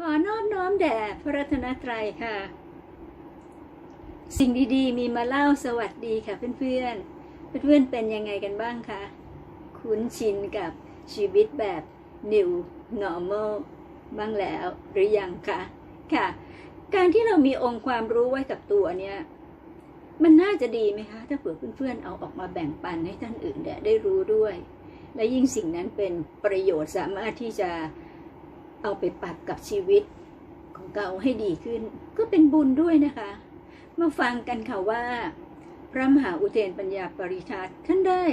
ขอนอบน้อมแด่พระรัตนตรัยค่ะ สิ่งดีๆ มีมาเล่าสวัสดีค่ะเพื่อนๆ เพื่อนๆเป็นยังไงกันบ้างคะ คุ้นชินกับชีวิตแบบ new normal บ้างแล้วหรือยังคะ ค่ะ การที่เรามีองค์ความรู้ไว้กับตัวเนี่ย มันน่าจะดีไหมคะ ถ้าเผื่อเพื่อนๆ เอาออกมาแบ่งปันให้ท่านอื่นได้รู้ด้วย และยิ่งสิ่งนั้นเป็นประโยชน์สามารถที่จะ เอาไปปรับกับชีวิตของเราให้ดีขึ้น ก็เป็นบุญด้วยนะคะ มาฟังกันค่ะว่า พระมหาอุเทนปัญญาปริทัศน์ท่านได้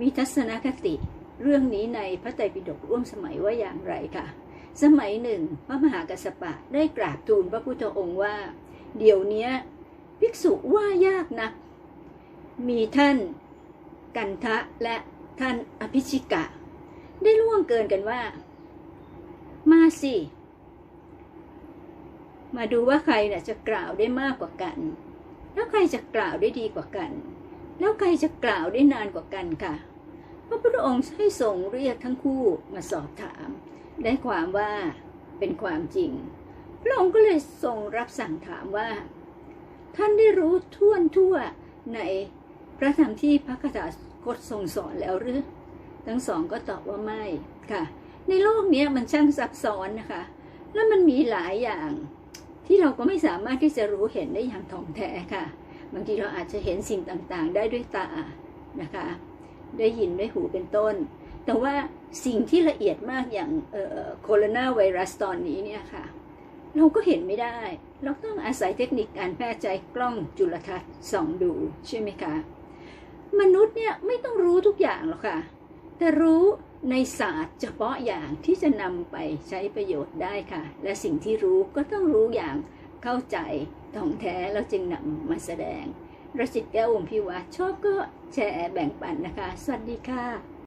มีทัศนคติเรื่องนี้ในพระไตรปิฎกร่วมสมัยว่าอย่างไรค่ะ สมัยหนึ่ง พระมหากัสสปะได้กราบทูลพระพุทธองค์ว่า เดี๋ยวนี้ภิกษุว่ายากนะมีท่านกันทะและท่านอภิชิกะ ได้ล่วงเกินกันว่า มาสิ มาดูว่าใครน่ะจะกล่าวได้มากกว่ากัน แล้วใครจะกล่าวได้ดีกว่ากัน แล้วใครจะกล่าวได้นานกว่ากันค่ะ พระพุทธองค์ให้ทรงเรียกทั้งคู่มาสอบถาม ได้ความว่าเป็นความจริง พระองค์ก็เลยทรงรับสั่งถามว่า ท่านได้รู้ท่วนทั่วในพระธรรมที่พระคาถาคตทรงสอนแล้วหรือ ทั้งสองก็ตอบว่าไม่ค่ะ ในโลกนี้มันช่างซับซ้อนนะคะ แล้วมันมีหลายอย่างที่เราก็ไม่สามารถที่จะรู้เห็นได้อย่างถ่องแท้ค่ะ บางทีเราอาจจะเห็นสิ่งต่างๆ ได้ด้วยตานะคะ ได้ยินด้วยหูเป็นต้น แต่ว่าสิ่งที่ละเอียดมากอย่างโคโรนาไวรัสตอนนี้เนี่ยค่ะ เราก็เห็นไม่ได้ เราต้องอาศัยเทคนิคการแพทย์ใจกล้องจุลทรรศน์ส่องดูใช่ไหมคะ มนุษย์เนี่ยไม่ต้องรู้ทุกอย่างหรอกค่ะ แต่รู้ ในศาสตร์เฉพาะอย่างที่จะนำไปใช้ประโยชน์ได้ค่ะ และสิ่งที่รู้ก็ต้องรู้อย่างเข้าใจท่องแท้แล้วจึงนำมาแสดงรสิทธิ์แก้ววงพิวัตชอบก็แชร์แบ่งปันนะคะ สวัสดีค่ะ